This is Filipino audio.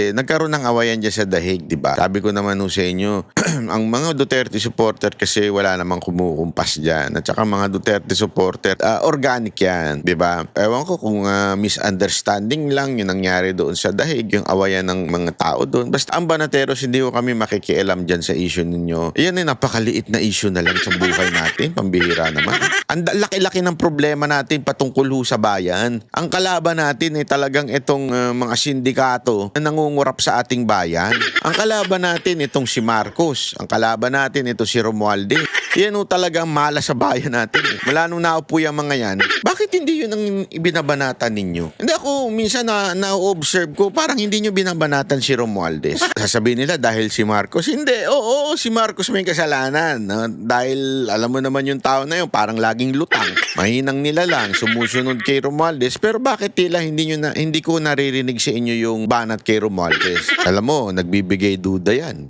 Eh, nagkaroon ng awayan dyan sa dahig, di ba? Sabi ko naman ho sa inyo, ang mga Duterte supporter kasi wala namang kumukumpas dyan. At saka mga Duterte supporter, ah, organic yan, di ba? Ewan ko kung ah, misunderstanding lang yung nangyari doon sa dahig, yung awayan ng mga tao doon. Basta ang Banateros, hindi ko kami makikialam dyan sa issue ninyo. Yan ay napakaliit na issue na lang sa buhay natin, pambihira naman. Ang laki-laki ng problema natin patungkol ho sa bayan. Ang kalaban natin ay talagang itong ah, mga sindikato na nangungurap sa ating bayan. Ang kalaban natin itong si Marcos. Ang kalaban natin ito si Romualdez. Yan ho talagang mala sa bayan natin. eh. Mula nung naupo yung mga yan, bakit hindi yun ang ibinabanatan ninyo? Hindi ako, minsan na, na-observe ko, parang hindi nyo binabanatan si Romualdez. Sasabihin nila dahil si Marcos. Hindi, oo, oo, si Marcos may kasalanan. no? dahil alam mo naman yung tao na yun, parang laging lutang. Mahinang nila lang, sumusunod kay Romualdez. Pero bakit tila hindi, nyo na, hindi ko naririnig sa inyo yung banat kay Romualdez? Alam mo, nagbibigay duda yan.